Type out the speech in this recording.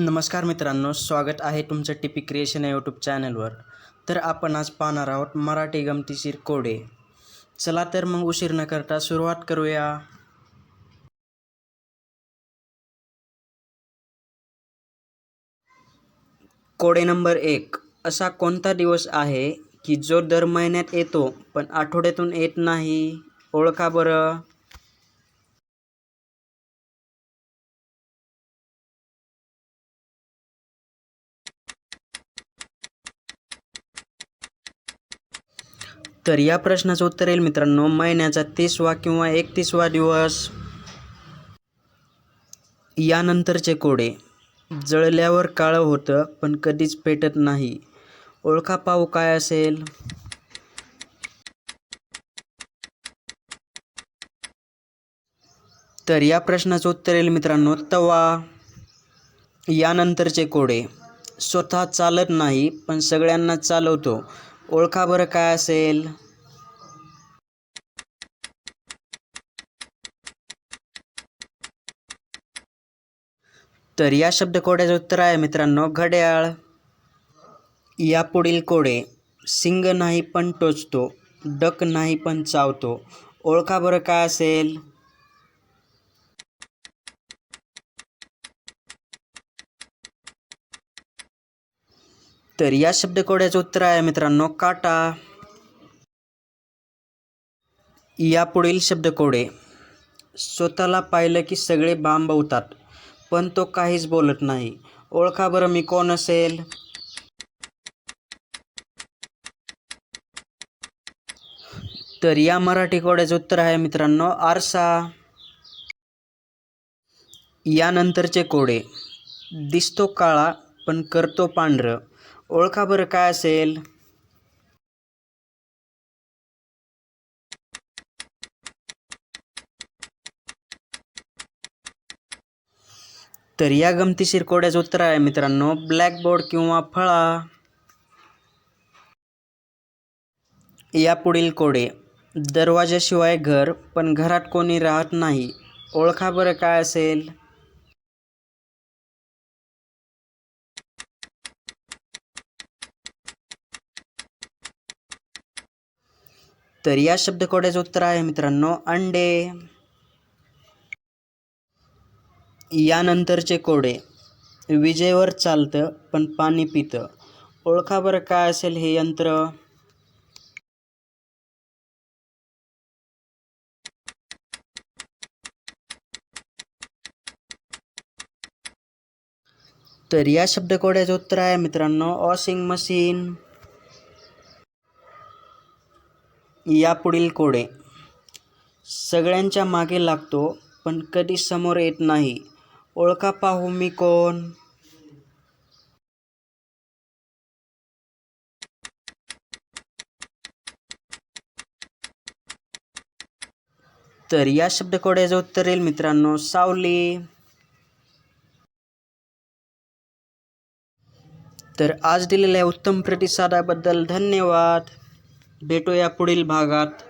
नमस्कार मित्रांनो स्वागत आहे तुमचं टिपी क्रिएशन या यूट्यूब चॅनलवर. तर आपण आज पाहणार आहोत मराठी गमतीशीर कोडे. चला तर मग उशीर न करता सुरुवात करूया. कोडे नंबर एक. असा कोणता दिवस आहे की जो दर महिन्यात येतो पण आठवड्यातून येत नाही? ओळखा बरं. तर या प्रश्नाचं उत्तर येईल मित्रांनो. महिन्याचा तीसवा किंवा एकतीसवा दिवस. यानंतरचे कोडे. जळल्यावर काळं होतं पण कधीच पेटत नाही. ओळखा पाहू काय असेल? तर या प्रश्नाचं उत्तर येईल मित्रांनो तवा. यानंतरचे कोडे. स्वतः चालत नाही पण सगळ्यांना चालवतो. ओळखा बरं काय असेल. तर या शब्दकोड्याचं उत्तर आहे मित्रांनो घड्याळ. यापुढील कोडे सिंग नाही पण टोचतो डक नाही पण चावतो. ओळखा बरं काय असेल. तर या शब्दकोड्याचं उत्तर आहे मित्रांनो काटा. यापुढील शब्दकोडे स्वतःला पाहिलं की सगळे बांबवतात पण तो काहीच बोलत नाही. ओळखा बरं मी कोण असेल? तर या मराठी कोड्याचं उत्तर आहे मित्रांनो आरसा. यानंतरचे कोडे दिसतो काळा पण करतो पांढरं. ओळखा बरं काय असेल. तर या गमतीशीर कोड्याचं उत्तर आहे मित्रांनो ब्लॅकबोर्ड किंवा फळा. यापुढील कोडे दरवाजाशिवाय घर पण घरात कोणी राहत नाही. ओळखा बरं काय असेल. तर या शब्दकोड्याचं उत्तर आहे मित्रांनो अंडे. यानंतरचे कोडे विजेवर चालतं पण पाणी पितं. ओळखा बरं काय असेल हे यंत्र? तर या शब्दकोड्याचं उत्तर आहे मित्रांनो वॉशिंग मशीन. यापुढील कोडे. सगळ्यांच्या मागे लागतो पण कधी समोर येत नाही. ओळखा पाहू मी कोण? तर या शब्दकोड्याचं उत्तर येईल मित्रांनो सावली. तर आज दिलेल्या उत्तम प्रतिसादाबद्दल धन्यवाद. भेटूया पुढील भागात.